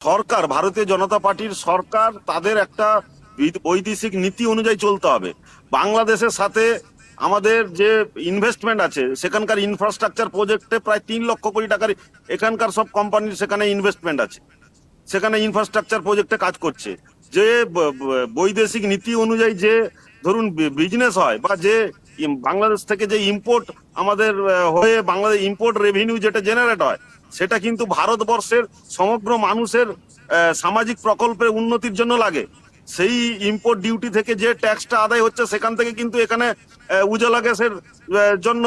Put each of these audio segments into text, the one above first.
সরকার, ভারতীয় জনতা পার্টির সরকার তাদের একটা বৈদেশিক নীতি অনুযায়ী চলতে হবে। বাংলাদেশের সাথে আমাদের যে ইনভেস্টমেন্ট আছে, সেখানকার ইনফ্রাস্ট্রাকচার প্রজেক্টে প্রায় তিন লক্ষ কোটি টাকার এখানকার সব কোম্পানির সেখানে ইনভেস্টমেন্ট আছে। সেখানে ইনফ্রাস্ট্রাকচার প্রজেক্টে কাজ করছে। যে বৈদেশিক নীতি অনুযায়ী যে ধরুন বিজনেস হয় বা যে বাংলাদেশ থেকে যে ইম্পোর্ট আমাদের হয়ে বাংলাদেশ ইম্পোর্ট রেভিনিউ যেটা জেনারেট হয় সেটা কিন্তু ভারতবর্ষের সমগ্র মানুষের সামাজিক প্রকল্পের উন্নতির জন্য লাগে। সেই ইম্পোর্ট ডিউটি থেকে যে ট্যাক্সটা আদায় হচ্ছে, সেখান থেকে কিন্তু এখানে উজালা গ্যাসের জন্য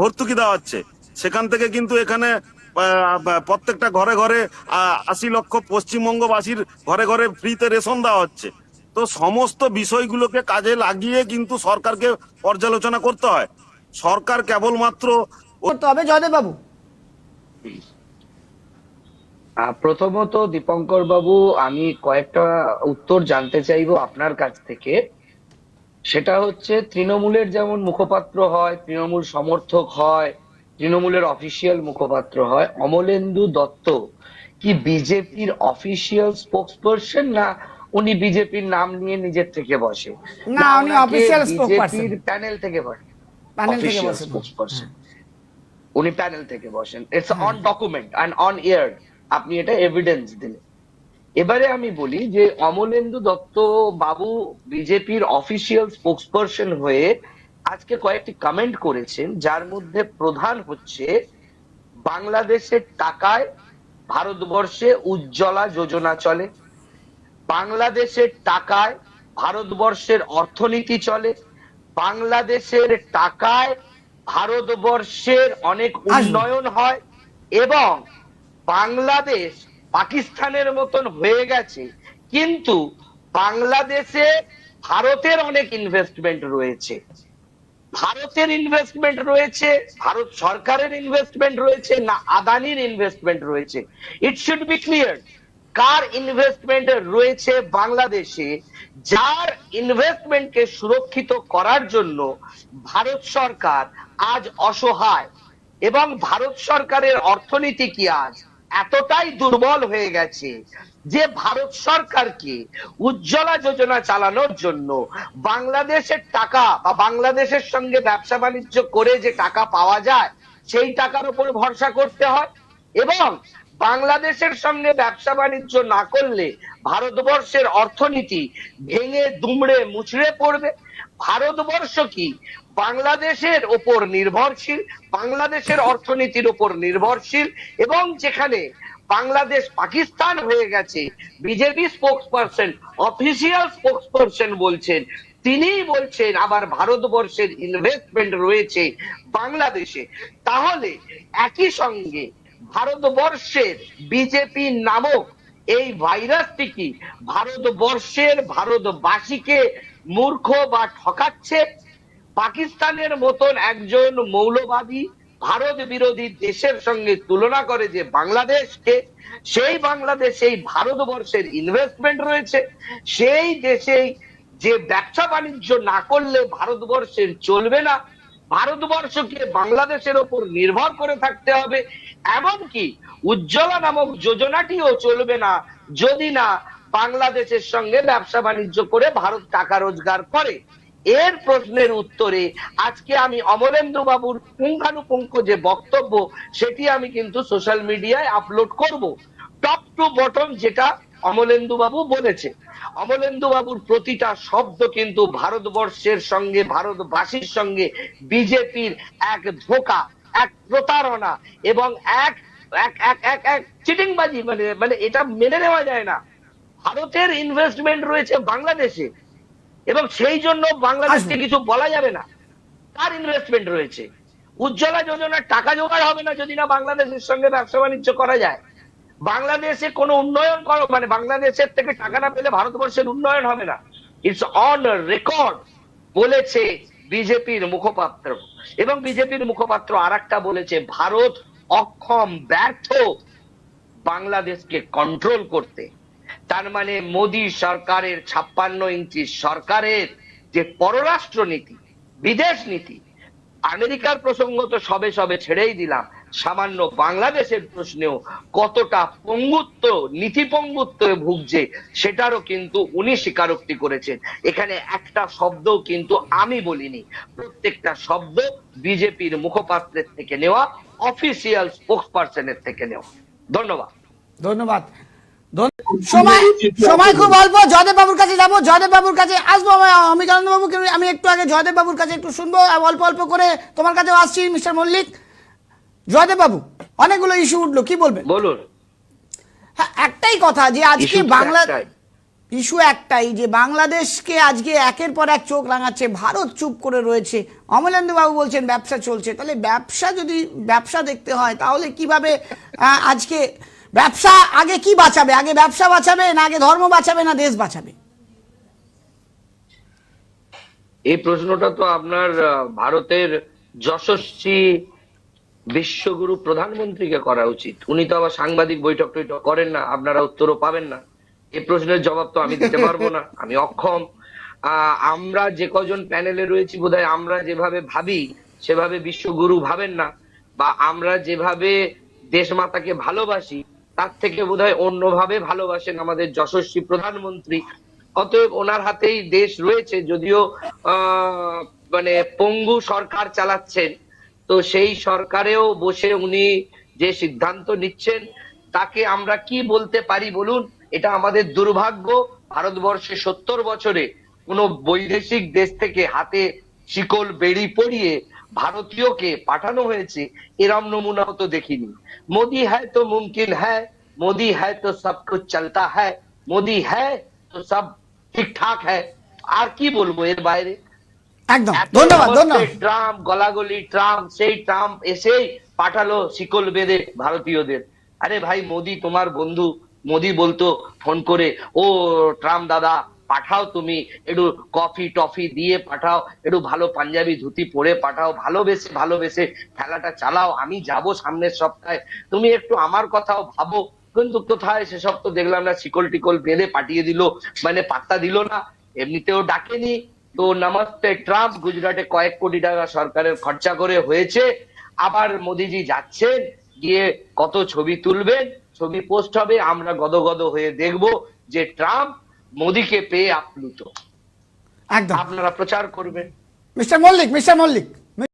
ভর্তুকি দেওয়া হচ্ছে। সেখান থেকে কিন্তু এখানে প্রত্যেকটা ঘরে ঘরে আশি লক্ষ পশ্চিমবঙ্গবাসীর ঘরে ঘরে ফ্রিতে রেশন দেওয়া হচ্ছে। তো সমস্ত বিষয়গুলোকে কাজে লাগিয়ে কিন্তু সরকারকে পর্যালোচনা করতে হয়। সরকার কেবলমাত্র হবে জয়দেব বাবু। প্রথমত দীপঙ্কর বাবু আমি কয়েকটা উত্তর জানতে চাইব আপনার কাছ থেকে। সেটা হচ্ছে তৃণমূলের যেমন মুখপাত্র হয় তৃণমূল সমর্থক হয় তৃণমূলের অফিসিয়াল মুখপাত্র হয় অমলেন্দু দত্ত কি বিজেপির অফিসিয়াল স্পোক্সপারসন না উনি বিজেপির নাম নিয়ে নিজের থেকে বসে? না, উনি spokesperson। বিজেপির প্যানেল থেকে বসে। প্যানেল থেকে বসে। উনি প্যানেল থেকে বসেন। It's on document and on year আপনি এটা এভিডেন্স দিলেন। এবারে আমি বলি যে অমলেন্দু দত্ত বাবু বিজেপির অফিসিয়াল স্পোক্সপারসন হয়ে আজকে কয়েকটি কমেন্ট করেছেন যার মধ্যে প্রধান হচ্ছে বাংলাদেশের টাকায় ভারতবর্ষে উজ্জ্বলা যোজনা চলে বাংলাদেশের টাকায় ভারতবর্ষের অর্থনীতি চলে বাংলাদেশের টাকায় ভারতবর্ষের অনেক উন্নয়ন হয় এবং বাংলাদেশ পাকিস্তানের মতন হয়ে গেছে, কিন্তু বাংলাদেশে ভারতের অনেক ইনভেস্টমেন্ট রয়েছে। ভারতের ইনভেস্টমেন্ট রয়েছে, ভারত সরকারের ইনভেস্টমেন্ট রয়েছে, না আদানির ইনভেস্টমেন্ট রয়েছে। ইট শুড বি ক্লিয়ার কার ইনভেস্টমেন্ট রয়েছে বাংলাদেশে, যার ইনভেস্টমেন্টকে সুরক্ষিত করার জন্য ভারত সরকার আজ অসহায় এবং ভারত সরকারের অর্থনীতি কি আজ এতটাই দুর্বল হয়ে গেছে যে ভারত সরকারকে উজ্জ্বলা যোজনা চালানোর জন্য বাংলাদেশের টাকা বা বাংলাদেশের সঙ্গে ব্যবসা বাণিজ্য করে যে টাকা পাওয়া যায়, সেই টাকার উপর ভরসা করতে হয় এবং বাংলাদেশের সঙ্গে ব্যবসা বাণিজ্য না করলে ভারতবর্ষের অর্থনীতি ভেঙে দুমড়ে মুচড়ে পড়বে। ভারতবর্ষ কি? বাংলাদেশের ওপর নির্ভরশীল, বাংলাদেশের অর্থনীতির ওপর নির্ভরশীল, এবং যেখানে বাংলাদেশ পাকিস্তান হয়ে গেছে, বিজেপি স্পোক্সপারসন অফিসিয়াল স্পোক্সপারসন বলছেন, তিনিই বলছেন আবার ভারতবর্ষের ইনভেস্টমেন্ট রয়েছে বাংলাদেশে। তাহলে একই সঙ্গে ভারতবর্ষের বিজেপি নামক এই ভাইরাসটি কি? ভারতবর্ষের ভারতবাসীকে মূর্খ বা ঠকাচ্ছে, পাকিস্তানের মতন একজন মৌলবাদী ভারত বিরোধী দেশের সঙ্গে তুলনা করে যে বাংলাদেশকে, সেই বাংলাদেশেই ভারতবর্ষের ইনভেস্টমেন্ট রয়েছে, সেই দেশেই যে ব্যবসা বাণিজ্য না করলে ভারতবর্ষের চলবে না, ভারতবর্ষকে বাংলাদেশের ওপর নির্ভর করে থাকতে হবে, এমনকি উজ্জ্বলা নামক যোজনাটিও চলবে না, যদি না বাংলাদেশের সঙ্গে ব্যবসা বাণিজ্য করে ভারত টাকা রোজগার করে। এর প্রশ্নের উত্তরে আজকে আমি অমরেন্দ্র বাবুর পুঙ্খানুপুঙ্খ যে বক্তব্য, সেটি আমি কিন্তু সোশ্যাল মিডিয়ায় আপলোড করব। টপ টু বটম যেটা অমলেন্দু বাবু বলেছে। অমলেন্দু বাবুর প্রতিটা শব্দ কিন্তু ভারতবর্ষের সঙ্গে, ভারতবাসীর সঙ্গে, বিজেপির এক ধোকা, এক প্রতারণা এবং এক এক এক এক চিটিংবাজি মানে মানে এটা মেনে নেওয়া যায় না। ভারতের ইনভেস্টমেন্ট রয়েছে বাংলাদেশে। এবং সেই জন্য বাংলাদেশকে কিছু বলা যাবে না। তার ইনভেস্টমেন্ট রয়েছে। উজ্জ্বলা যোজনার টাকা জোগাড় হবে না যদি না বাংলাদেশের সঙ্গে ব্যবসা বাণিজ্য করা যায়। বাংলাদেশে কোনো উন্নয়ন করো মানে বাংলাদেশের থেকে টাকা না পেলে ভারতবর্ষের উন্নয়ন হবে না। ইটস অন রেকর্ড বলেছে বিজেপির মুখপাত্র। এবং বিজেপির মুখপাত্র আর বলেছে ভারত অক্ষম ব্যর্থ বাংলাদেশকে কন্ট্রোল করতে। তার মানে মোদী সরকারের ছাপ্পান্ন ইঞ্চি সরকারের যে পররাষ্ট্র নীতি, বিদেশ নীতি, আমেরিকার প্রসঙ্গ তো সবে সবে ছেড়েই দিলাম, সামান্য বাংলাদেশের প্রশ্নেও কতটা পঙ্গুত্ব নীতি পঙ্গুত্ব ভুগছে, সেটারও কিন্তু উনি স্বীকারোক্তি করেছেন। এখানে একটা শব্দ কিন্তু আমি বলিনি, প্রত্যেকটা শব্দ বিজেপির মুখপাত্রের থেকে নেওয়া অফিসিয়াল স্পোক্স পার্সনের থেকে নেওয়া। ধন্যবাদ। ধন্যবাদ। ধন্য- সময় সময় খুব অল্প। জয়দেব বাবুর কাছে যাব। জয়দেব বাবুর কাছে আসব আমি অমিকানন্দ বাবু আমি একটু আগে জয়দেব বাবুর কাছে একটু শুনব। অল্প অল্প করে তোমার কাছেও আসছি মিস্টার মল্লিক। জয়দেব বাবু অনেকগুলো ইস্যু উঠল কি বলবেন? বলুন। হ্যাঁ একটাই কথা যে আজকে বাংলা ইস্যু একটাই যে বাংলাদেশকে আজকে একের পর এক চোখ রাঙাচ্ছে ভারত চুপ করে রয়েছে। অমলেন্দু বাবু বলছেন ব্যবসা চলছে। তাহলে ব্যবসা যদি ব্যবসা দেখতে হয় তাহলে কীভাবে আহ, আজকে ব্যবসা আগে কি বাঁচাবে? আগে ব্যবসা বাঁচাবে না আগে ধর্ম বাঁচাবে না দেশ বাঁচাবে? এই প্রশ্নটা তো আপনার ভারতের যশস্বী বিশ্বগুরু প্রধানমন্ত্রীকে করা উচিত। উনি তো আবার সাংবাদিক বৈঠক টৈঠক করেন না, আপনারা উত্তরও পাবেন না। এই প্রশ্নের জবাব তো আমি দিতে পারব না, আমি অক্ষম। আমরা যে কজন প্যানেলে রয়েছি, বোধহয় আমরা যেভাবে ভাবি, সেভাবে বিশ্বগুরু ভাবেন না, বা আমরা যেভাবে দেশমাতাকে ভালোবাসি তার থেকে বোধহয় অন্যভাবে ভালোবাসেন আমাদের যশস্বী প্রধানমন্ত্রী। অতএব ওনার হাতেই দেশ রয়েছে, যদিও মানে পঙ্গু সরকার চালাচ্ছেন। তো সেই সরকারেও বসে উনি যে সিদ্ধান্ত নিচ্ছেন, তাকে আমরা কি বলতে পারি বলুন? এটা আমাদের দুর্ভাগ্য। ভারতবর্ষে সত্তর বছরে কোনো বৈদেশিক দেশ থেকে হাতে শিকল বেড়ি পরিয়ে ভারতীয়কে পাঠানো হয়েছে এরম নমুনাও তো দেখিনি। মোদি হ্যায় তো মুমকিন হ্যায় মোদি হ্যায় তো সব কুছ চলতা হ্যায় মোদি হ্যায় তো সব ঠিকঠাক হ্যায়। আর কি বলব এর বাইরে? একদম ধন্যবাদ ধন্যবাদ। ট্রাম্প গলাগলি ট্রাম্প সেই ট্রাম্প এসেই পাঠালো শিকল বেঁধে ভারতীয়দের। আরে ভাই মোদি তোমার বন্ধু মোদি বলতো ফোন করে ও ট্রাম্প দাদা পাঠাও তুমি। একটু কফি টফি দিয়ে পাঠাও। একটু ভালো পাঞ্জাবি ধুতি পরে পাঠাও। ভালোবেসে ভালোবেসে খেলাটা চালাও। আমি যাব সামনের সপ্তাহে। তুমি একটু আমার কথাও ভাবো। কিন্তু কোথায় সেসব তো দেখলাম না। শিকল টিকল বেঁধে পাঠিয়ে দিল। মানে পাত্তা দিল না। এমনিতেও ডাকেনি। তো নমস্তে ট্রাম্প। গুজরাটে কয়েক কোটি টাকা সরকারের খরচা করে হয়েছে। আবার মোদিজি যাচ্ছেন। গিয়ে কত ছবি তুলবেন? ছবি পোস্ট হবে। আমরা গদগদ হয়ে দেখব যে ট্রাম্প মোদিকে পেয়ে আপ্লুত। একদম। আপনারা প্রচার করবেন। Mister Mallick mister Mallick.